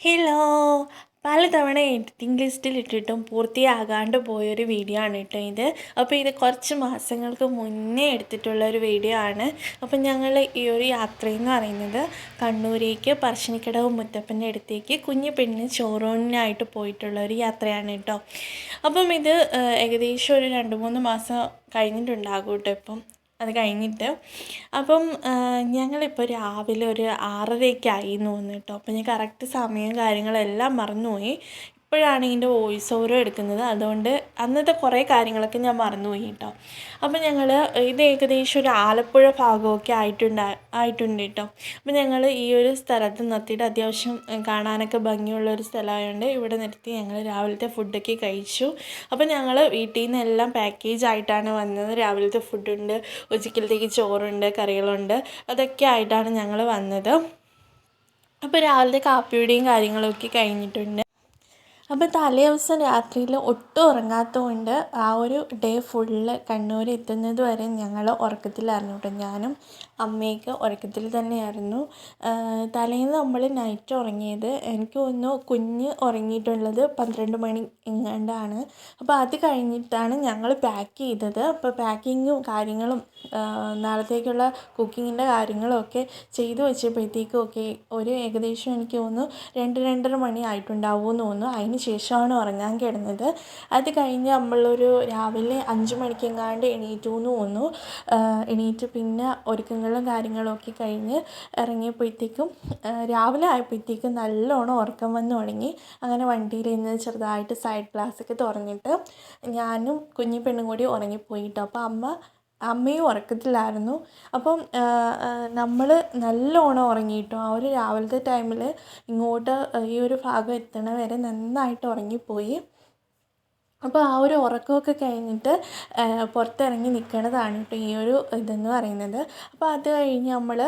Hello പലതവണ editing ലിസ്റ്റിൽ ഇട്ടിട്ടും പൂർത്തിയാകാണ്ട് പോയൊരു വീഡിയോ ആണ് കേട്ടോ ഇത്. അപ്പോൾ ഇത് കുറച്ച് മാസങ്ങൾക്ക് മുന്നേ എടുത്തിട്ടുള്ള ഒരു വീഡിയോ ആണ്. അപ്പം ഞങ്ങൾ ഈ ഒരു യാത്ര എന്ന് പറയുന്നത് കണ്ണൂരേക്ക് പറശ്ശിനിക്കടവ് മുത്തപ്പന്റെ അടുത്തേക്ക് കുഞ്ഞു പെണ്ണിന് ചോറൂണിനായിട്ട് പോയിട്ടുള്ള ഒരു യാത്രയാണ് കേട്ടോ. അപ്പം ഇത് ഏകദേശം ഒരു രണ്ട് മൂന്ന് മാസം കഴിഞ്ഞിട്ടുണ്ടാകും കേട്ടോ ഇപ്പം. അത് കഴിഞ്ഞിട്ട്. അപ്പം ഞങ്ങളിപ്പോൾ രാവിലെ ഒരു ആറരയൊക്കെ ആയി എന്ന് തോന്നുന്നു കേട്ടോ. അപ്പം ഞാൻ കറക്റ്റ് സമയം കാര്യങ്ങളെല്ലാം മറന്നുപോയി. ഇപ്പോഴാണ് ഇതിന്റെ വോയിസ് ഓവർ എടുക്കുന്നത്. അതുകൊണ്ട് അന്നത്തെ കുറേ കാര്യങ്ങളൊക്കെ ഞാൻ മറന്നുപോയി കേട്ടോ. അപ്പോൾ ഞങ്ങൾ ഇത് ഏകദേശം ഒരു ആലപ്പുഴ ഭാഗമൊക്കെ ആയിട്ടുണ്ട് ആയിട്ടുണ്ട് കേട്ടോ. അപ്പോൾ ഞങ്ങൾ ഈ ഒരു സ്ഥലത്ത് നിർത്തിയിട്ട് അത്യാവശ്യം കാണാനൊക്കെ ഭംഗിയുള്ള ഒരു സ്ഥലമായതുകൊണ്ട് ഇവിടെ നിർത്തി ഞങ്ങൾ രാവിലത്തെ ഫുഡൊക്കെ കഴിച്ചു. അപ്പോൾ ഞങ്ങൾ വീട്ടിൽ നിന്ന് എല്ലാം പാക്കേജ് ആയിട്ടാണ് വന്നത്. രാവിലത്തെ ഫുഡുണ്ട് ഉച്ചക്കലത്തേക്ക് ചോറുണ്ട് കറികളുണ്ട്. അതൊക്കെ ആയിട്ടാണ് ഞങ്ങൾ വന്നത്. അപ്പോൾ രാവിലത്തെ കാപ്പിയുടെയും കാര്യങ്ങളൊക്കെ കഴിഞ്ഞിട്ടുണ്ട്. അപ്പോൾ തലേ ദിവസം രാത്രിയിൽ ഒട്ടും ഉറങ്ങാത്തതുകൊണ്ട് ആ ഒരു ഡേ ഫുള്ള് കണ്ണൂർ എത്തുന്നത് വരെ ഞങ്ങൾ ഉറക്കത്തിലായിരുന്നു കേട്ടോ. ഞാനും അമ്മയൊക്കെ ഉറക്കത്തിൽ തന്നെയായിരുന്നു. തലേന്ന് നമ്മൾ നൈറ്റ് ഉറങ്ങിയത് എനിക്ക് തോന്നുന്നു കുഞ്ഞ് ഉറങ്ങിയിട്ടുള്ളത് പന്ത്രണ്ട് മണി എങ്ങാണ്ടാണ്. അപ്പോൾ അത് കഴിഞ്ഞിട്ടാണ് ഞങ്ങൾ പാക്ക് ചെയ്തത്. അപ്പോൾ പാക്കിങ്ങും കാര്യങ്ങളും നാളത്തേക്കുള്ള കുക്കിങ്ങിന്റെ കാര്യങ്ങളൊക്കെ ചെയ്തു വെച്ചപ്പോഴത്തേക്കും ഒക്കെ ഒരു ഏകദേശം എനിക്ക് തോന്നുന്നു രണ്ട് രണ്ടര മണി ആയിട്ടുണ്ടാവുമെന്ന് തോന്നുന്നു. അതിന് ശേഷമാണ് ഉറങ്ങാൻ കിടന്നത്. അത് കഴിഞ്ഞ് നമ്മളൊരു രാവിലെ അഞ്ച് മണിക്കെങ്ങാണ്ട് എണീറ്റു എന്ന് തോന്നുന്നു എണീറ്റ് പിന്നെ ഒരുക്കങ്ങളും കാര്യങ്ങളും ഒക്കെ കഴിഞ്ഞ് ഇറങ്ങിയപ്പോഴത്തേക്കും രാവിലെ ആയപ്പോഴത്തേക്കും നല്ലോണം ഉറക്കം വന്ന് തുടങ്ങി. അങ്ങനെ വണ്ടിയിൽ നിന്ന് ചെറുതായിട്ട് സൈഡ് ഗ്ലാസ്സൊക്കെ തുറന്നിട്ട് ഞാനും കുഞ്ഞി പെണ്ണും കൂടി ഉറങ്ങിപ്പോയി കേട്ടോ അപ്പോൾ അമ്മ അമ്മയും ഉറക്കത്തിലായിരുന്നു. അപ്പം നമ്മൾ നല്ലോണം ഉറങ്ങിയിട്ടു ആ ഒരു രാവിലത്തെ ടൈമിൽ ഇങ്ങോട്ട് ഈ ഒരു ഭാഗം എത്തണ വരെ നന്നായിട്ട് ഉറങ്ങിപ്പോയി. അപ്പോൾ ആ ഒരു ഉറക്കമൊക്കെ കഴിഞ്ഞിട്ട് പുറത്തിറങ്ങി നിൽക്കുന്നതാണ് കേട്ടോ ഈ ഒരു ഇതെന്ന് പറയുന്നത്. അപ്പോൾ അത് കഴിഞ്ഞ് നമ്മൾ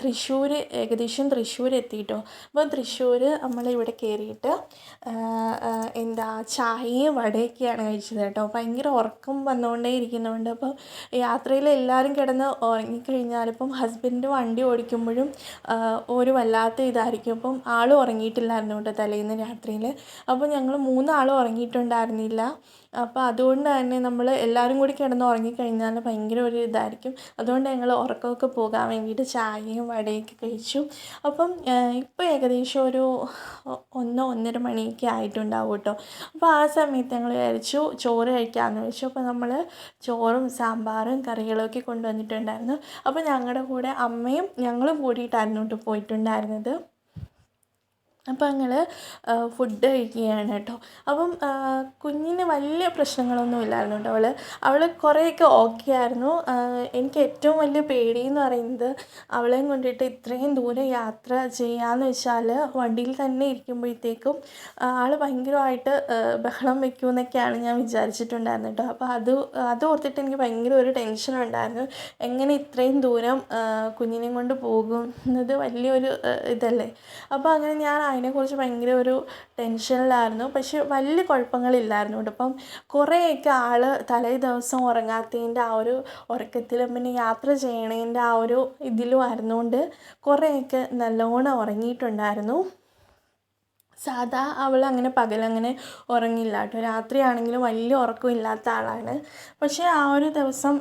തൃശ്ശൂർ ഏകദേശം തൃശ്ശൂർ എത്തിയിട്ടോ അപ്പോൾ തൃശ്ശൂർ നമ്മൾ ഇവിടെ കയറിയിട്ട് എന്താ ചായയും വടയൊക്കെയാണ് കഴിച്ചത് കേട്ടോ. ഭയങ്കര ഉറക്കം വന്നുകൊണ്ടേ ഇരിക്കുന്നതുകൊണ്ട് അപ്പോൾ യാത്രയിൽ എല്ലാവരും കിടന്ന് ഉറങ്ങിക്കഴിഞ്ഞാൽ ഇപ്പം ഹസ്ബൻഡ് വണ്ടി ഓടിക്കുമ്പോഴും ഒരു വല്ലാത്ത ഇതായിരിക്കും. അപ്പം ആളും ഉറങ്ങിയിട്ടില്ലായിരുന്നു കേട്ടോ തലേന്ന് രാത്രിയിൽ അപ്പോൾ ഞങ്ങൾ മൂന്നാളും ഉറങ്ങിയിട്ടുണ്ടായിരുന്നില്ല അപ്പോൾ അതുകൊണ്ട് തന്നെ നമ്മൾ എല്ലാവരും കൂടി കിടന്ന് ഉറങ്ങിക്കഴിഞ്ഞാൽ ഭയങ്കര ഒരു ഇതായിരിക്കും. അതുകൊണ്ട് ഞങ്ങൾ ഉറക്കമൊക്കെ പോകാൻ വേണ്ടിയിട്ട് ചായയും വടയൊക്കെ കഴിച്ചു. അപ്പം ഇപ്പോൾ ഏകദേശം ഒരു ഒന്ന് ഒന്നര മണിയൊക്കെ ആയിട്ടുണ്ടാവും കേട്ടോ. അപ്പോൾ ആ സമയത്ത് ഞങ്ങൾ വിചാരിച്ചു ചോറ് കഴിക്കാമെന്ന് വെച്ചു അപ്പോൾ നമ്മൾ ചോറും സാമ്പാറും കറികളൊക്കെ കൊണ്ടുവന്നിട്ടുണ്ടായിരുന്നു. അപ്പോൾ ഞങ്ങളുടെ കൂടെ അമ്മയും ഞങ്ങളും കൂടിയിട്ടായിരുന്നു കേട്ടോ പോയിട്ടുണ്ടായിരുന്നത്. അപ്പോൾ ഞങ്ങൾ ഫുഡ് കഴിക്കുകയാണ് കേട്ടോ. അപ്പം കുഞ്ഞിന് വലിയ പ്രശ്നങ്ങളൊന്നും ഇല്ലായിരുന്നു കേട്ടോ അവൾ അവൾ കുറേയൊക്കെ ഓക്കെ ആയിരുന്നു. എനിക്ക് ഏറ്റവും വലിയ പേടി എന്ന് പറയുന്നത് അവളെയും കൊണ്ടിട്ട് ഇത്രയും ദൂരം യാത്ര ചെയ്യാമെന്ന് വെച്ചാൽ വണ്ടിയിൽ തന്നെ ഇരിക്കുമ്പോഴത്തേക്കും ആൾ ഭയങ്കരമായിട്ട് ബഹളം വെക്കുമെന്നൊക്കെയാണ് ഞാൻ വിചാരിച്ചിട്ടുണ്ടായിരുന്നു കേട്ടോ. അപ്പോൾ അത് അത് ഓർത്തിട്ട് എനിക്ക് ഭയങ്കര ഒരു ടെൻഷൻ ഉണ്ടായിരുന്നു. എങ്ങനെ ഇത്രയും ദൂരം കുഞ്ഞിനെയും കൊണ്ട് പോകുന്നത് വലിയൊരു ഇതല്ലേ? അപ്പോൾ അങ്ങനെ ഞാൻ അതിനെക്കുറിച്ച് ഭയങ്കര ഒരു ടെൻഷനിലായിരുന്നു. പക്ഷെ വലിയ കുഴപ്പങ്ങളില്ലായിരുന്നു കേട്ടോ. അപ്പം കുറേയൊക്കെ ആൾ തലേ ദിവസം ഉറങ്ങാത്തതിന്റെ ആ ഒരു ഉറക്കത്തിലും പിന്നെ യാത്ര ചെയ്യണതിന്റെ ആ ഒരു ഇതിലും ആയിരുന്നുകൊണ്ട് കുറേയൊക്കെ നല്ലോണം ഉറങ്ങിയിട്ടുണ്ടായിരുന്നു. സാധാ അവൾ അങ്ങനെ പകലങ്ങനെ ഉറങ്ങില്ല കേട്ടോ. രാത്രിയാണെങ്കിലും വലിയ ഉറക്കം ഇല്ലാത്ത ആളാണ്. പക്ഷേ ആ ഒരു ദിവസം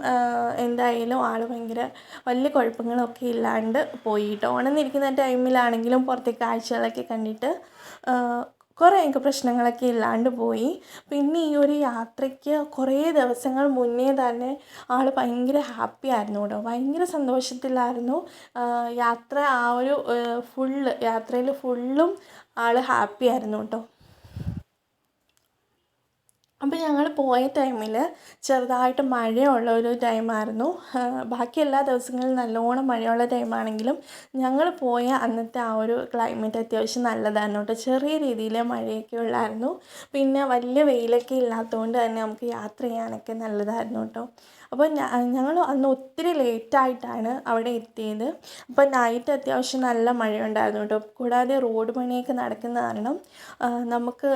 എന്തായാലും ആൾ ഭയങ്കര വലിയ കുഴപ്പങ്ങളൊക്കെ ഇല്ലാണ്ട് പോയി കേട്ടോ. ഉണർന്നിരിക്കുന്ന ടൈമിലാണെങ്കിലും പുറത്തെ കാഴ്ചകളൊക്കെ കണ്ടിട്ട് കുറേയൊക്കെ പ്രശ്നങ്ങളൊക്കെ ഇല്ലാണ്ട് പോയി. പിന്നെ ഈ ഒരു യാത്രയ്ക്ക് കുറേ ദിവസങ്ങൾ മുന്നേ തന്നെ ആൾ ഭയങ്കര ഹാപ്പി ആയിരുന്നു കേട്ടോ. ഭയങ്കര സന്തോഷത്തിലായിരുന്നു. യാത്ര ആ ഒരു ഫുള്ള് യാത്രയിൽ ഫുള്ളും ആൾ ഹാപ്പി ആയിരുന്നു കേട്ടോ. അപ്പോൾ ഞങ്ങൾ പോയ ടൈമിൽ ചെറുതായിട്ട് മഴയുള്ള ഒരു ടൈമായിരുന്നു. ബാക്കി എല്ലാ ദിവസങ്ങളിലും നല്ലോണം മഴയുള്ള ടൈമാണെങ്കിലും ഞങ്ങൾ പോയ അന്നത്തെ ആ ഒരു ക്ലൈമറ്റ് അത്യാവശ്യം നല്ലതായിരുന്നു കേട്ടോ. ചെറിയ രീതിയിൽ മഴയൊക്കെ ഉള്ളായിരുന്നു. പിന്നെ വലിയ വെയിലൊക്കെ ഇല്ലാത്തതുകൊണ്ട് തന്നെ നമുക്ക് യാത്ര ചെയ്യാനൊക്കെ നല്ലതായിരുന്നു കേട്ടോ. അപ്പോൾ ഞങ്ങൾ അന്ന് ഒത്തിരി ലേറ്റായിട്ടാണ് അവിടെ എത്തിയത്. അപ്പോൾ നൈറ്റ് അത്യാവശ്യം നല്ല മഴയുണ്ടായിരുന്നു കേട്ടോ. കൂടാതെ റോഡ് പണിയൊക്കെ നടക്കുന്ന കാരണം നമുക്ക്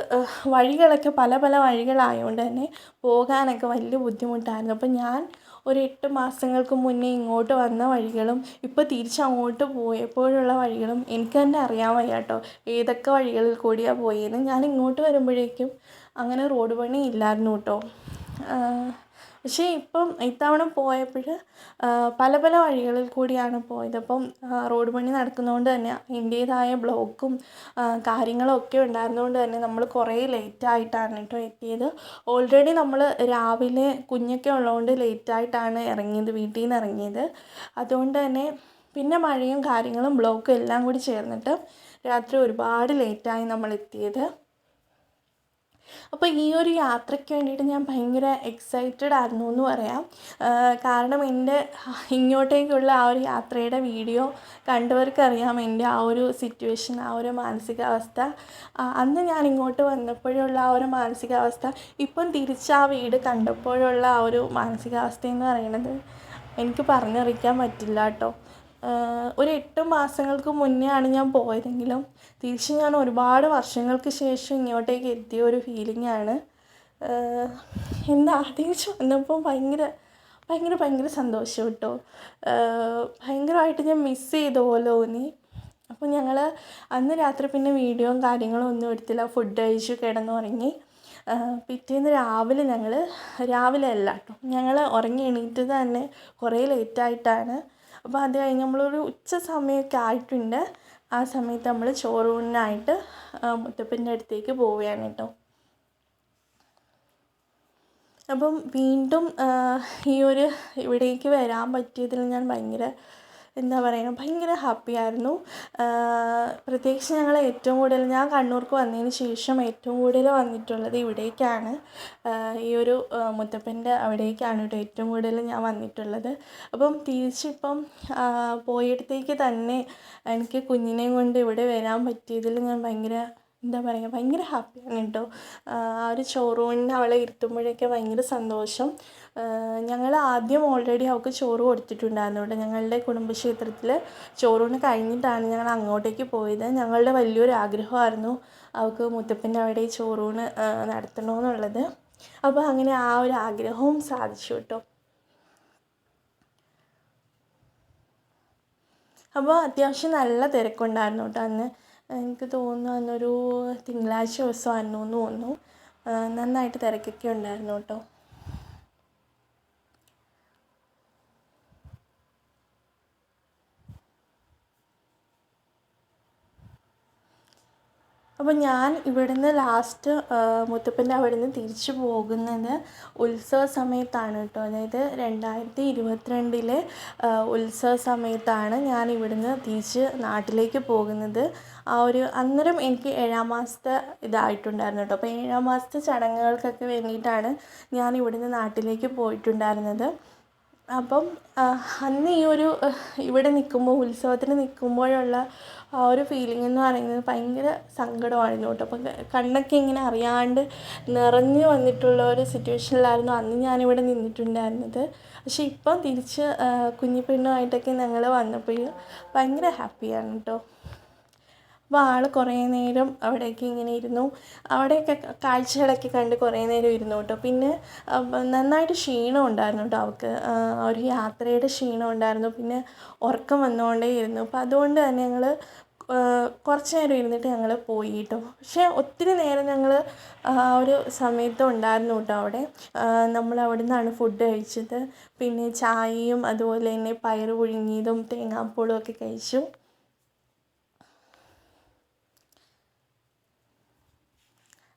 വഴികളൊക്കെ പല പല വഴികളായതുകൊണ്ട് തന്നെ പോകാനൊക്കെ വലിയ ബുദ്ധിമുട്ടായിരുന്നു. അപ്പോൾ ഞാൻ ഒരു എട്ട് മാസങ്ങൾക്ക് മുന്നേ ഇങ്ങോട്ട് വന്ന വഴികളും ഇപ്പോൾ തിരിച്ചങ്ങോട്ട് പോയപ്പോഴുള്ള വഴികളും എനിക്ക് തന്നെ അറിയാൻ വയ്യ കേട്ടോ. ഏതൊക്കെ വഴികളിൽ കൂടിയാണ് പോയതെന്ന്. ഞാൻ ഇങ്ങോട്ട് വരുമ്പോഴേക്കും അങ്ങനെ റോഡ് പണി ഇല്ലായിരുന്നു കേട്ടോ. പക്ഷേ ഇപ്പം ഇത്തവണ പോയപ്പോൾ പല പല വഴികളിൽ കൂടിയാണ് പോയത്. അപ്പം റോഡ് പണി നടക്കുന്നതുകൊണ്ട് തന്നെ അതിന്റേതായ ബ്ലോക്കും കാര്യങ്ങളും ഒക്കെ ഉണ്ടായിരുന്നതുകൊണ്ട് തന്നെ നമ്മൾ കുറേ ലേറ്റായിട്ടാണ് കേട്ടോ എത്തിയത്. ഓൾറെഡി നമ്മൾ രാവിലെ കുഞ്ഞൊക്കെ ഉള്ളതുകൊണ്ട് ലേറ്റായിട്ടാണ് ഇറങ്ങിയത് വീട്ടിൽ നിന്ന് ഇറങ്ങിയത്. അതുകൊണ്ട് തന്നെ പിന്നെ മഴയും കാര്യങ്ങളും ബ്ലോക്കും എല്ലാം കൂടി ചേർന്നിട്ട് രാത്രി ഒരുപാട് ലേറ്റായി നമ്മൾ എത്തിയത്. അപ്പോൾ ഈ ഒരു യാത്രയ്ക്ക് വേണ്ടിയിട്ട് ഞാൻ ഭയങ്കര എക്സൈറ്റഡ് ആയിരുന്നു എന്ന് പറയാം. കാരണം എന്റെ ഇങ്ങോട്ടേക്കുള്ള ആ ഒരു യാത്രയുടെ വീഡിയോ കണ്ടവർക്കറിയാം എന്റെ ആ ഒരു സിറ്റുവേഷൻ ആ ഒരു മാനസികാവസ്ഥ. അന്ന് ഞാൻ ഇങ്ങോട്ട് വന്നപ്പോഴുള്ള ആ ഒരു മാനസികാവസ്ഥ ഇപ്പം തിരിച്ച് ആ വീട് കണ്ടപ്പോഴുള്ള ആ ഒരു മാനസികാവസ്ഥ എന്ന് പറയുന്നത് എനിക്ക് പറഞ്ഞറിയിക്കാൻ പറ്റില്ല കേട്ടോ. ഒരു എട്ട് മാസങ്ങൾക്ക് മുന്നേ ആണ് ഞാൻ പോയതെങ്കിലും തിരിച്ച് ഞാൻ ഒരുപാട് വർഷങ്ങൾക്ക് ശേഷം ഇങ്ങോട്ടേക്ക് എത്തിയ ഒരു ഫീലിംഗ് ആണ്. എന്താ തിരിച്ച് വന്നപ്പോൾ ഭയങ്കര ഭയങ്കര ഭയങ്കര സന്തോഷം കേട്ടോ. ഭയങ്കരമായിട്ട് ഞാൻ മിസ്സ് ചെയ്ത പോലെ തോന്നി. അപ്പോൾ ഞങ്ങൾ അന്ന് രാത്രി പിന്നെ വീഡിയോയും കാര്യങ്ങളും ഒന്നും എടുത്തില്ല. ഫുഡ് കഴിച്ചു കിടന്നുറങ്ങി. പിറ്റേന്ന് രാവിലെ ഞങ്ങൾ രാവിലെ അല്ല കേട്ടോ. ഞങ്ങൾ ഉറങ്ങി എണീറ്റത് തന്നെ കുറേ ലേറ്റായിട്ടാണ് അപ്പോൾ അത് കഴിഞ്ഞ് നമ്മളൊരു ഉച്ച സമയമൊക്കെ ആയിട്ടുണ്ട്. ആ സമയത്ത് നമ്മൾ ചോറൂണിനായിട്ട് മുത്തപ്പന്റെ അടുത്തേക്ക് പോവുകയാണ് കേട്ടോ. അപ്പം വീണ്ടും ഈ ഒരു ഇവിടേക്ക് വരാൻ പറ്റിയതിൽ ഞാൻ ഭയങ്കര എന്താ പറയുക ഭയങ്കര ഹാപ്പിയായിരുന്നു പ്രത്യേകിച്ച് ഞങ്ങൾ ഏറ്റവും കൂടുതൽ ഞാൻ കണ്ണൂർക്ക് വന്നതിന് ശേഷം ഏറ്റവും കൂടുതൽ വന്നിട്ടുള്ളത് ഇവിടേക്കാണ്. ഈ ഒരു മുത്തപ്പന്റെ അവിടേക്കാണ് കേട്ടോ ഏറ്റവും കൂടുതൽ ഞാൻ വന്നിട്ടുള്ളത്. അപ്പം തിരിച്ചിപ്പം പോയിടത്തേക്ക് തന്നെ എനിക്ക് കുഞ്ഞിനെയും കൊണ്ട് ഇവിടെ വരാൻ പറ്റിയതിൽ ഞാൻ ഭയങ്കര എന്താ പറയുക ഭയങ്കര ഹാപ്പിയാണ് കേട്ടോ. ആ ഒരു ചോറൂണിന് അവളെ ഇരുത്തുമ്പോഴൊക്കെ ഭയങ്കര സന്തോഷം. ഞങ്ങൾ ആദ്യം ഓൾറെഡി അവൾക്ക് ചോറ് കൊടുത്തിട്ടുണ്ടായിരുന്നു കേട്ടോ ഞങ്ങളുടെ കുടുംബക്ഷേത്രത്തിൽ ചോറൂണ് കഴിഞ്ഞിട്ടാണ് ഞങ്ങൾ അങ്ങോട്ടേക്ക് പോയത്. ഞങ്ങളുടെ വലിയൊരു ആഗ്രഹമായിരുന്നു അവൾക്ക് മുത്തപ്പന്റെ അവിടെ ചോറൂണ് നടത്തണമെന്നുള്ളത് അപ്പോൾ അങ്ങനെ ആ ഒരു ആഗ്രഹവും സാധിച്ചു കേട്ടോ. അപ്പോൾ അത്യാവശ്യം നല്ല തിരക്കുണ്ടായിരുന്നു കേട്ടോ അന്ന്. എനിക്ക് തോന്നുന്നു അന്നൊരു തിങ്കളാഴ്ച ദിവസമായിരുന്നു എന്ന് തോന്നുന്നു. നന്നായിട്ട് തിരക്കൊക്കെ ഉണ്ടായിരുന്നു കേട്ടോ. അപ്പോൾ ഞാൻ ഇവിടുന്ന് ലാസ്റ്റ് മുത്തപ്പന്റെ അവിടുന്ന് തിരിച്ചു പോകുന്നത് ഉത്സവ സമയത്താണ് കേട്ടോ. അതായത് രണ്ടായിരത്തി ഇരുപത്തിരണ്ടിലെ ഉത്സവ സമയത്താണ് ഞാൻ ഇവിടുന്ന് തിരിച്ച് നാട്ടിലേക്ക് പോകുന്നത്. ആ ഒരു അന്നേരം എനിക്ക് ഏഴാം മാസത്തെ ഇതായിട്ടുണ്ടായിരുന്നു കേട്ടോ. അപ്പോൾ ഏഴാം മാസത്തെ ചടങ്ങുകൾക്കൊക്കെ വേണ്ടിയിട്ടാണ് ഞാൻ ഇവിടുന്ന് നാട്ടിലേക്ക് പോയിട്ടുണ്ടായിരുന്നത്. അപ്പം അന്ന് ഈ ഒരു ഇവിടെ നിൽക്കുമ്പോൾ ഉത്സവത്തിന് നിൽക്കുമ്പോഴുള്ള ആ ഒരു ഫീലിംഗ് എന്ന് പറയുന്നത് ഭയങ്കര സങ്കടമായിരുന്നു കേട്ടോ അപ്പം കണ്ണൊക്കെ ഇങ്ങനെ അറിയാണ്ട് നിറഞ്ഞു വന്നിട്ടുള്ള ഒരു സിറ്റുവേഷനിലായിരുന്നു അന്ന് ഞാനിവിടെ നിന്നിട്ടുണ്ടായിരുന്നത്. പക്ഷേ ഇപ്പം തിരിച്ച് കുഞ്ഞിപ്പെണ്ണുമായിട്ടൊക്കെ ഞങ്ങൾ വന്നപ്പോൾ ഭയങ്കര ഹാപ്പിയാണ് കേട്ടോ. അപ്പോൾ ആൾ കുറേ നേരം അവിടെയൊക്കെ ഇങ്ങനെ ഇരുന്നു. അവിടെയൊക്കെ കാഴ്ചകളൊക്കെ കണ്ട് കുറേ നേരം ഇരുന്നു കേട്ടോ. പിന്നെ നന്നായിട്ട് ക്ഷീണം ഉണ്ടായിരുന്നു കേട്ടോ അവൾക്ക്. ഒരു യാത്രയുടെ ക്ഷീണം ഉണ്ടായിരുന്നു. പിന്നെ ഉറക്കം വന്നുകൊണ്ടേ ഇരുന്നു അപ്പോൾ അതുകൊണ്ട് തന്നെ ഞങ്ങൾ കുറച്ച് നേരം ഇരുന്നിട്ട് ഞങ്ങൾ പോയി കേട്ടോ പക്ഷേ ഒത്തിരി നേരം ഞങ്ങൾ ആ ഒരു സമയത്ത് ഉണ്ടായിരുന്നു കേട്ടോ അവിടെ. നമ്മൾ അവിടെ നിന്നാണ് ഫുഡ് കഴിച്ചത്. പിന്നെ ചായയും അതുപോലെ തന്നെ പയർ പുഴുങ്ങിയതും തേങ്ങാപ്പൂളും ഒക്കെ കഴിച്ചു.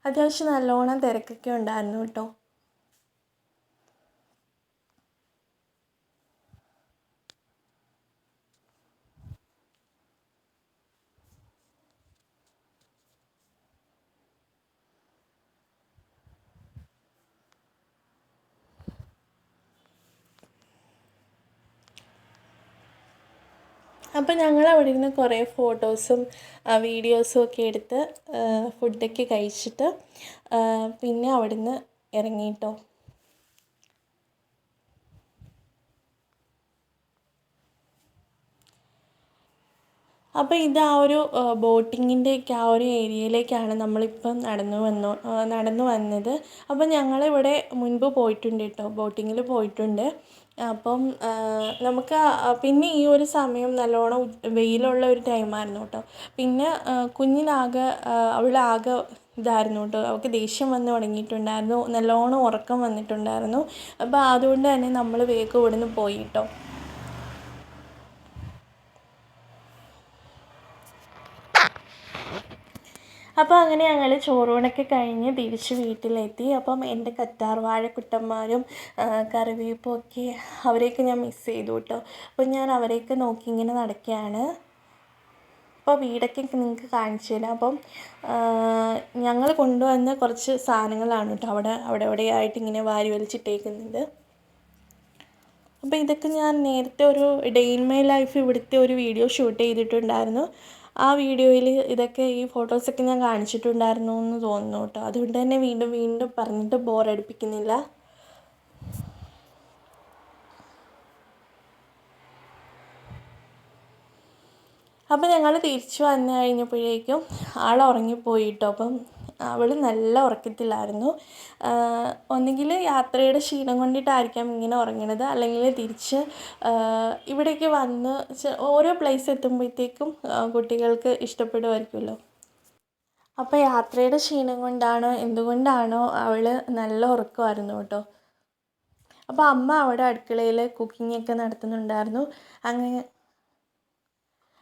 അത്യാവശ്യം നല്ലോണം തിരക്കൊക്കെ ഉണ്ടായിരുന്നു കേട്ടോ. അപ്പോൾ ഞങ്ങൾ അവിടെ ഇരുന്ന് കുറേ ഫോട്ടോസും വീഡിയോസും ഒക്കെ എടുത്ത് ഫുഡൊക്കെ കഴിച്ചിട്ട് പിന്നെ അവിടുന്ന് ഇറങ്ങി കേട്ടോ അപ്പോൾ ഇത് ആ ഒരു ബോട്ടിങ്ങിന്റെയൊക്കെ ആ ഒരു ഏരിയയിലേക്കാണ് നമ്മളിപ്പം നടന്നു വന്നു നടന്നു വന്നത്. അപ്പോൾ ഞങ്ങളിവിടെ മുൻപ് പോയിട്ടുണ്ട് കേട്ടോ ബോട്ടിങ്ങിൽ പോയിട്ടുണ്ട്. അപ്പം നമുക്ക് പിന്നെ ഈ ഒരു സമയം നല്ലോണം വെയിലുള്ള ഒരു ടൈമായിരുന്നു കേട്ടോ പിന്നെ കുഞ്ഞിനാകെ അവളാകെ ഇതായിരുന്നു കേട്ടോ അവൾക്ക് ദേഷ്യം വന്ന് തുടങ്ങിയിട്ടുണ്ടായിരുന്നു നല്ലോണം ഉറക്കം വന്നിട്ടുണ്ടായിരുന്നു. അപ്പോൾ അതുകൊണ്ട് തന്നെ നമ്മൾ വേഗം ഇവിടുന്ന് പോയി കേട്ടോ അപ്പോൾ അങ്ങനെ ഞങ്ങൾ ചോറൂണൊക്കെ കഴിഞ്ഞ് തിരിച്ച് വീട്ടിലെത്തി. അപ്പം എന്റെ കറ്റാർ വാഴക്കുട്ടന്മാരും കറിവേപ്പും ഒക്കെ അവരെയൊക്കെ ഞാൻ മിസ് ചെയ്തു കേട്ടോ അപ്പോൾ ഞാൻ അവരെയൊക്കെ നോക്കി ഇങ്ങനെ നടക്കുകയാണ്. അപ്പോൾ വീടൊക്കെ നിങ്ങൾക്ക് കാണിച്ചു തരാം. അപ്പം ഞങ്ങൾ കൊണ്ടുവന്ന കുറച്ച് സാധനങ്ങളാണ് കേട്ടോ അവിടെ അവിടെ എവിടെയായിട്ട് ഇങ്ങനെ വാരി വലിച്ചിട്ടേക്കുന്നത്. അപ്പോൾ ഇതൊക്കെ ഞാൻ നേരത്തെ ഒരു ഡെയിൻ മൈ ലൈഫ് ഇവിടുത്തെ ഒരു വീഡിയോ ഷൂട്ട് ചെയ്തിട്ടുണ്ടായിരുന്നു. ആ വീഡിയോയിൽ ഇതൊക്കെ ഈ ഫോട്ടോസൊക്കെ ഞാൻ കാണിച്ചിട്ടുണ്ടായിരുന്നു എന്ന് തോന്നുന്നു കേട്ടോ. അതുകൊണ്ട് തന്നെ വീണ്ടും വീണ്ടും പറഞ്ഞിട്ട് ബോറടിപ്പിക്കുന്നില്ല അപ്പം ഞങ്ങൾ തിരിച്ചു വന്നു കഴിഞ്ഞപ്പോഴേക്കും ആൾ ഉറങ്ങിപ്പോയിട്ടോ അപ്പം അവൾ നല്ല ഉറക്കത്തിലായിരുന്നു. ഒന്നുകിൽ യാത്രയുടെ ക്ഷീണം കൊണ്ടിട്ടായിരിക്കാം ഇങ്ങനെ ഉറങ്ങണത്. അല്ലെങ്കിൽ തിരിച്ച് ഇവിടേക്ക് വന്ന് ഓരോ പ്ലേസ് എത്തുമ്പോഴത്തേക്കും കുട്ടികൾക്ക് ഇഷ്ടപ്പെടുമായിരിക്കുമല്ലോ അപ്പോൾ യാത്രയുടെ ക്ഷീണം കൊണ്ടാണോ എന്തുകൊണ്ടാണോ അവൾ നല്ല ഉറക്കമായിരുന്നു കേട്ടോ. അപ്പോൾ അമ്മ അവിടെ അടുക്കളയിൽ കുക്കിംഗ് ഒക്കെ നടത്തുന്നുണ്ടായിരുന്നു. അങ്ങനെ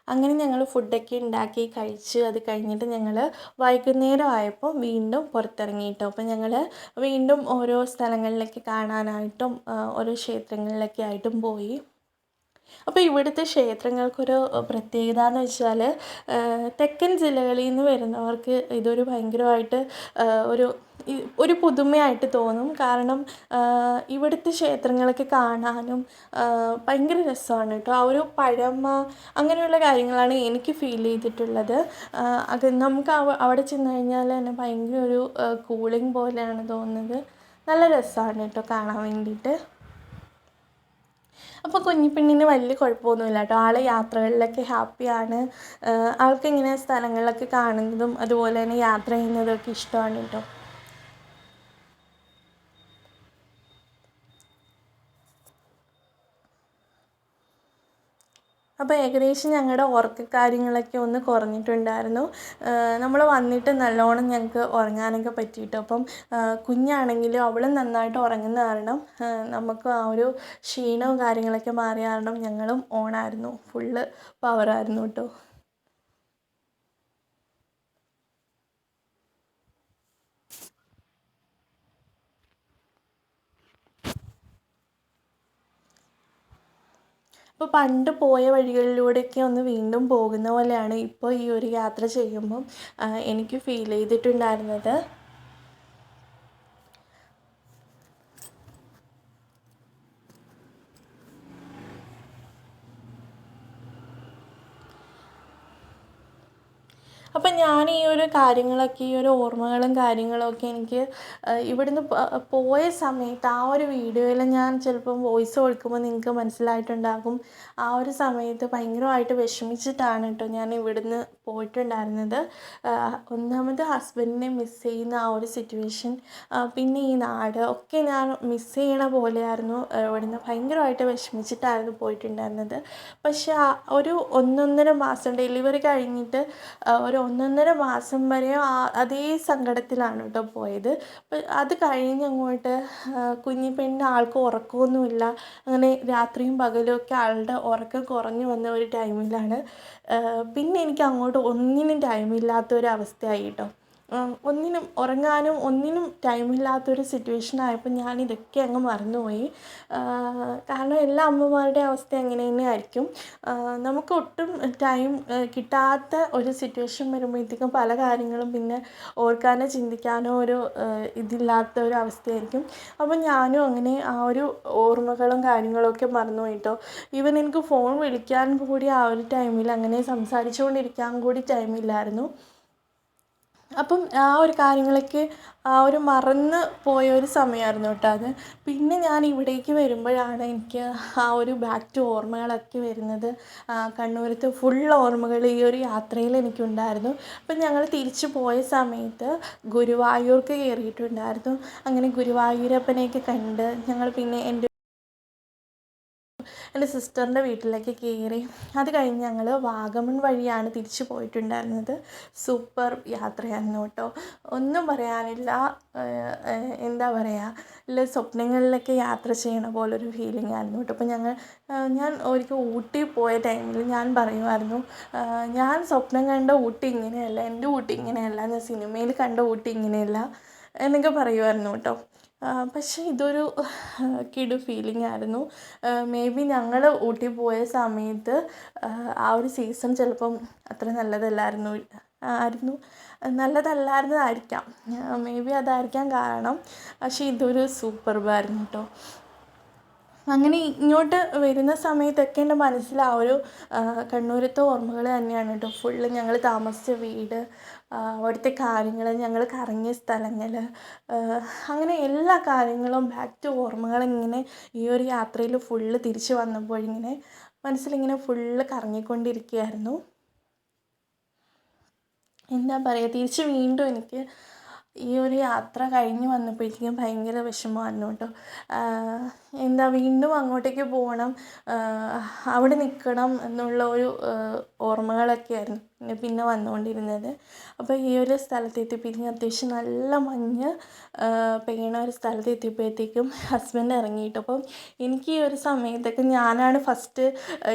അങ്ങനെ ഞങ്ങൾ ഫുഡൊക്കെ ഉണ്ടാക്കി കഴിച്ച് അത് കഴിഞ്ഞിട്ട് ഞങ്ങൾ വൈകുന്നേരം ആയപ്പോൾ വീണ്ടും പുറത്തിറങ്ങി കേട്ടോ അപ്പോൾ ഞങ്ങൾ വീണ്ടും ഓരോ സ്ഥലങ്ങളിലേക്ക് കാണാനായിട്ടും ഓരോ ക്ഷേത്രങ്ങളിലൊക്കെ ആയിട്ടും പോയി. അപ്പോൾ ഇവിടുത്തെ ക്ഷേത്രങ്ങൾക്കൊരു പ്രത്യേകത എന്ന് വെച്ചാൽ തെക്കൻ ജില്ലകളിൽ നിന്ന് വരുന്നവർക്ക് ഇതൊരു ഭയങ്കരമായിട്ട് ഒരു ഒരു പുതുമയായിട്ട് തോന്നും. കാരണം ഇവിടുത്തെ ക്ഷേത്രങ്ങളൊക്കെ കാണാനും ഭയങ്കര രസമാണ് കേട്ടോ. ആ ഒരു പഴമ അങ്ങനെയുള്ള കാര്യങ്ങളാണ് എനിക്ക് ഫീൽ ചെയ്തിട്ടുള്ളത്. അത് നമുക്ക് അവിടെ ചെന്ന് കഴിഞ്ഞാൽ തന്നെ ഭയങ്കര ഒരു കൂളിംഗ് പോലെയാണ് തോന്നുന്നത്. നല്ല രസമാണ് കേട്ടോ കാണാൻ വേണ്ടിയിട്ട്. അപ്പോൾ കുഞ്ഞിപ്പെണ്ണിന് വലിയ കുഴപ്പമൊന്നുമില്ല കേട്ടോ. ആൾ യാത്രകളിലൊക്കെ ഹാപ്പിയാണ് ആൾക്കിങ്ങനെ സ്ഥലങ്ങളിലൊക്കെ കാണുന്നതും അതുപോലെ തന്നെ യാത്ര ചെയ്യുന്നതൊക്കെ ഇഷ്ടമാണ് കേട്ടോ. അപ്പോൾ ഏകദേശം ഞങ്ങളുടെ ഉറക്ക കാര്യങ്ങളൊക്കെ ഒന്ന് കുറഞ്ഞിട്ടുണ്ടായിരുന്നു. നമ്മൾ വന്നിട്ട് നല്ലോണം ഞങ്ങൾക്ക് ഉറങ്ങാനൊക്കെ പറ്റിയിട്ട്? അപ്പം കുഞ്ഞാണെങ്കിലും അവളും നന്നായിട്ട് ഉറങ്ങുന്ന കാരണം നമുക്ക് ആ ഒരു ക്ഷീണവും കാര്യങ്ങളൊക്കെ മാറിയ കാരണം ഞങ്ങളും ഓണായിരുന്നു. ഫുള്ള് പവറായിരുന്നു കേട്ടോ ഇപ്പോൾ പണ്ട് പോയ വഴികളിലൂടെയൊക്കെ ഒന്ന് വീണ്ടും പോകുന്ന പോലെയാണ് ഇപ്പോൾ ഈ ഒരു യാത്ര ചെയ്യുമ്പം എനിക്ക് ഫീൽ ചെയ്തിട്ടുണ്ടായിരുന്നത് അപ്പം ഒരു കാര്യങ്ങളൊക്കെ ഈ ഒരു ഓർമ്മകളും കാര്യങ്ങളൊക്കെ എനിക്ക് ഇവിടുന്ന് പോയ സമയത്ത് ആ ഒരു വീഡിയോയിൽ ഞാൻ ചിലപ്പം വോയിസ് കൊടുക്കുമ്പോൾ നിങ്ങൾക്ക് മനസ്സിലായിട്ടുണ്ടാകും. ആ ഒരു സമയത്ത് ഭയങ്കരമായിട്ട് വിഷമിച്ചിട്ടാണ് കേട്ടോ ഞാൻ ഇവിടുന്ന് പോയിട്ടുണ്ടായിരുന്നത്. ഒന്നാമത് ഹസ്ബൻഡിനെ മിസ് ചെയ്യുന്ന ആ ഒരു സിറ്റുവേഷൻ പിന്നെ ഈ നാട് ഒക്കെ ഞാൻ മിസ് ചെയ്യണ പോലെയായിരുന്നു. ഇവിടുന്ന് ഭയങ്കരമായിട്ട് വിഷമിച്ചിട്ടായിരുന്നു പോയിട്ടുണ്ടായിരുന്നത്. പക്ഷേ ഒരു ഒന്നൊന്നര മാസം ഡെലിവറി കഴിഞ്ഞിട്ട് ഒരു ഒന്നൊന്നര മാസം വരെ അതേ സങ്കടത്തിലാണ് കേട്ടോ പോയത്. അത് കഴിഞ്ഞങ്ങോട്ട് കുഞ്ഞി പെണ്ണിന് ആൾക്ക് ഉറക്കമൊന്നുമില്ല. അങ്ങനെ രാത്രിയും പകലും ഒക്കെ ആളുടെ ഉറക്കം കുറഞ്ഞു വന്ന ഒരു ടൈമിലാണ് പിന്നെ എനിക്ക് അങ്ങോട്ട് ഒന്നിനും ടൈമില്ലാത്ത ഒരു അവസ്ഥയായി കേട്ടോ. ഒന്നിനും ഉറങ്ങാനും ഒന്നിനും ടൈമില്ലാത്തൊരു സിറ്റുവേഷൻ ആയപ്പോൾ ഞാൻ ഇതൊക്കെ അങ്ങ് മറന്നുപോയി. കാരണം എല്ലാ അമ്മമാരുടെ അവസ്ഥ അങ്ങനെ തന്നെ ആയിരിക്കും. നമുക്ക് ഒട്ടും ടൈം കിട്ടാത്ത ഒരു സിറ്റുവേഷൻ വരുമ്പോഴത്തേക്കും പല കാര്യങ്ങളും പിന്നെ ഓർക്കാനോ ചിന്തിക്കാനോ ഒരു ഇതില്ലാത്ത ഒരു അവസ്ഥയായിരിക്കും. അപ്പോൾ ഞാനും അങ്ങനെ ആ ഒരു ഓർമ്മകളും കാര്യങ്ങളൊക്കെ മറന്നുപോയിട്ടോ. ഈവൻ എനിക്ക് ഫോൺ വിളിക്കാൻ കൂടി ആ ഒരു ടൈമിൽ അങ്ങനെ സംസാരിച്ചുകൊണ്ടിരിക്കാൻ കൂടി ടൈമില്ലായിരുന്നു അപ്പം ആ ഒരു കാര്യങ്ങളൊക്കെ ആ ഒരു മറന്ന് പോയ ഒരു സമയമായിരുന്നു കേട്ടോ അത്. പിന്നെ ഞാൻ ഇവിടേക്ക് വരുമ്പോഴാണ് എനിക്ക് ആ ഒരു ബാക്ക് ടു ഓർമ്മകളൊക്കെ വരുന്നത്. കണ്ണൂരത്തെ ഫുൾ ഓർമ്മകൾ ഈ ഒരു യാത്രയിൽ എനിക്കുണ്ടായിരുന്നു. അപ്പം ഞങ്ങൾ തിരിച്ചു പോയ സമയത്ത് ഗുരുവായൂർക്ക് കയറിയിട്ടുണ്ടായിരുന്നു. അങ്ങനെ ഗുരുവായൂരപ്പനെയൊക്കെ കണ്ട് ഞങ്ങൾ പിന്നെ എന്റെ എന്റെ സിസ്റ്ററിന്റെ വീട്ടിലേക്ക് കയറി. അത് കഴിഞ്ഞ് ഞങ്ങൾ വാഗമൺ വഴിയാണ് തിരിച്ചു പോയിട്ടുണ്ടായിരുന്നത്. സൂപ്പർ യാത്രയായിരുന്നു കേട്ടോ. ഒന്നും പറയാനില്ല. എന്താ പറയുക സ്വപ്നങ്ങളിലൊക്കെ യാത്ര ചെയ്യണ പോലൊരു ഫീലിംഗ് ആയിരുന്നു കേട്ടോ. അപ്പോൾ ഞങ്ങൾ ഞാൻ ഒരിക്കൽ ഊട്ടി പോയ ടൈമിൽ ഞാൻ പറയുമായിരുന്നു ഞാൻ സ്വപ്നം കണ്ട ഊട്ടി ഇങ്ങനെയല്ല എന്റെ ഊട്ടി ഇങ്ങനെയല്ല ഞാൻ സിനിമയിൽ കണ്ട ഊട്ടി ഇങ്ങനെയല്ല എന്നൊക്കെ പറയുമായിരുന്നു കേട്ടോ. പക്ഷേ ഇതൊരു കിടു ഫീലിംഗ് ആയിരുന്നു. മേ ബി ഞങ്ങൾ ഊട്ടി പോയ സമയത്ത് ആ, ഒരു സീസൺ ചിലപ്പം അത്ര നല്ലതല്ലായിരുന്നു ആയിരുന്നു. നല്ലതല്ലായിരുന്നതായിരിക്കാം. മേ ബി അതായിരിക്കാം കാരണം. പക്ഷേ ഇതൊരു സൂപ്പർബായിരുന്നു കേട്ടോ അങ്ങനെ ഇങ്ങോട്ട് വരുന്ന സമയത്തൊക്കെ എന്റെ മനസ്സിൽ ആ ഒരു കണ്ണൂരത്തെ ഓർമ്മകൾ തന്നെയാണ് കേട്ടോ. ഫുള്ള് ഞങ്ങൾ താമസിച്ച വീട് അവിടുത്തെ കാര്യങ്ങൾ ഞങ്ങൾ കറങ്ങിയ സ്ഥലങ്ങൾ അങ്ങനെ എല്ലാ കാര്യങ്ങളും ബാക്ക് ടു ഓർമ്മകളിങ്ങനെ ഈ ഒരു യാത്രയിൽ ഫുള്ള് തിരിച്ച് വന്നപ്പോഴിങ്ങനെ മനസ്സിലിങ്ങനെ ഫുള്ള് കറങ്ങിക്കൊണ്ടിരിക്കുകയായിരുന്നു. എന്താ പറയുക തിരിച്ച് വീണ്ടും എനിക്ക് ഈ ഒരു യാത്ര കഴിഞ്ഞ് വന്നപ്പോഴത്തേക്കും ഭയങ്കര വിഷമമായിരുന്നു കേട്ടോ. എന്താ വീണ്ടും അങ്ങോട്ടേക്ക് പോകണം അവിടെ നിൽക്കണം എന്നുള്ള ഒരു ഓർമ്മകളൊക്കെ ആയിരുന്നു. പിന്നെ വന്നുകൊണ്ടിരുന്നത്. അപ്പോൾ ഈ ഒരു സ്ഥലത്തെത്തിയപ്പോഴത്തേക്കും അത്യാവശ്യം നല്ല മഞ്ഞ് പെയ്യണ ഒരു സ്ഥലത്ത് എത്തിയപ്പോഴത്തേക്കും ഹസ്ബൻഡ് ഇറങ്ങിയിട്ട് അപ്പം എനിക്ക് ഈ ഒരു സമയത്തൊക്കെ ഞാനാണ് ഫസ്റ്റ്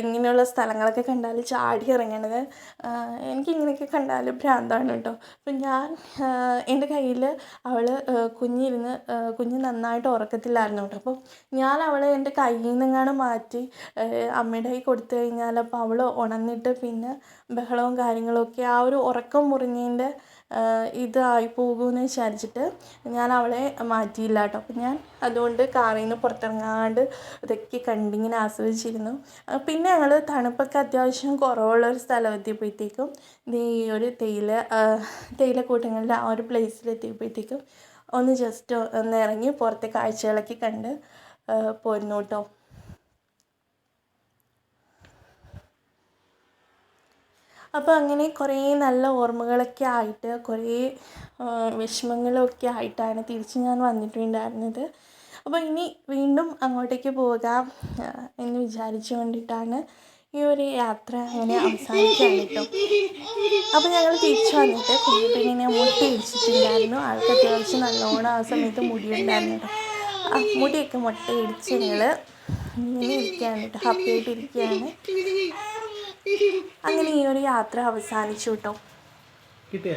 ഇങ്ങനെയുള്ള സ്ഥലങ്ങളൊക്കെ കണ്ടാൽ ചാടി ഇറങ്ങണത്. എനിക്ക് ഇങ്ങനെയൊക്കെ കണ്ടാൽ ഭ്രാന്താണ് കേട്ടോ. അപ്പം ഞാൻ എന്റെ കയ്യിൽ അവൾ കുഞ്ഞിരുന്ന് കുഞ്ഞ് നന്നായിട്ട് ഉറക്കത്തില്ലായിരുന്നു കേട്ടോ. അപ്പം ഞാൻ അവളെ എന്റെ കയ്യിൽ നിന്നങ്ങാണ് മാറ്റി അമ്മയുടെ കൈ കൊടുത്തു കഴിഞ്ഞാൽ അപ്പോൾ അവൾ ഉണന്നിട്ട് പിന്നെ ബഹളവും കാര്യങ്ങളും ഒക്കെ ആ ഒരു ഉറക്കം മുറിഞ്ഞതിന്റെ ഇതായി പോകുമെന്ന് വിചാരിച്ചിട്ട് ഞാൻ അവളെ മാറ്റിയില്ല കേട്ടോ. അപ്പം ഞാൻ അതുകൊണ്ട് കാറിൽ നിന്ന് പുറത്തിറങ്ങാണ്ട് ഇതൊക്കെ കണ്ടിങ്ങനെ ആസ്വദിച്ചിരുന്നു. പിന്നെ ഞങ്ങൾ തണുപ്പൊക്കെ അത്യാവശ്യം കുറവുള്ള ഒരു സ്ഥലം എത്തിയപ്പോഴത്തേക്കും ഈ ഒരു തേയില തേയിലക്കൂട്ടങ്ങളിൽ ആ ഒരു പ്ലേസിൽ എത്തിയപ്പോഴത്തേക്കും ഒന്ന് ജസ്റ്റ് ഒന്ന് ഇറങ്ങി പുറത്തെ കാഴ്ചകളൊക്കെ കണ്ട് പോരുന്നു കേട്ടോ. അപ്പോൾ അങ്ങനെ കുറേ നല്ല ഓർമ്മകളൊക്കെ ആയിട്ട് കുറേ വിഷമങ്ങളൊക്കെ ആയിട്ടാണ് തിരിച്ച് ഞാൻ വന്നിട്ടുണ്ടായിരുന്നത്. അപ്പോൾ ഇനി വീണ്ടും അങ്ങോട്ടേക്ക് പോകാം എന്ന് വിചാരിച്ചു കൊണ്ടിട്ടാണ് ഈ ഒരു യാത്ര അങ്ങനെ അവസാനിക്കാൻ കേട്ടോ. അപ്പോൾ ഞങ്ങൾ തിരിച്ചു വന്നിട്ട് കുഞ്ഞിപ്പെണ്ണിനെ മുട്ടി ഇടിച്ചിട്ടുണ്ടായിരുന്നു. ആൾക്ക് അത്യാവശ്യം നല്ലോണം ആ സമയത്ത് മുടിയുണ്ടായിരുന്നു കേട്ടോ. മുടിയൊക്കെ മുട്ട ഇടിച്ച് ഞങ്ങൾ ഇങ്ങനെ ഇരിക്കുകയാണ് കേട്ടോ. ഹാപ്പിയായിട്ട് ഇരിക്കുകയാണ്. അങ്ങനെ ഈ ഒരു യാത്ര അവസാനിച്ചു കേട്ടോ കിട്ടിയ.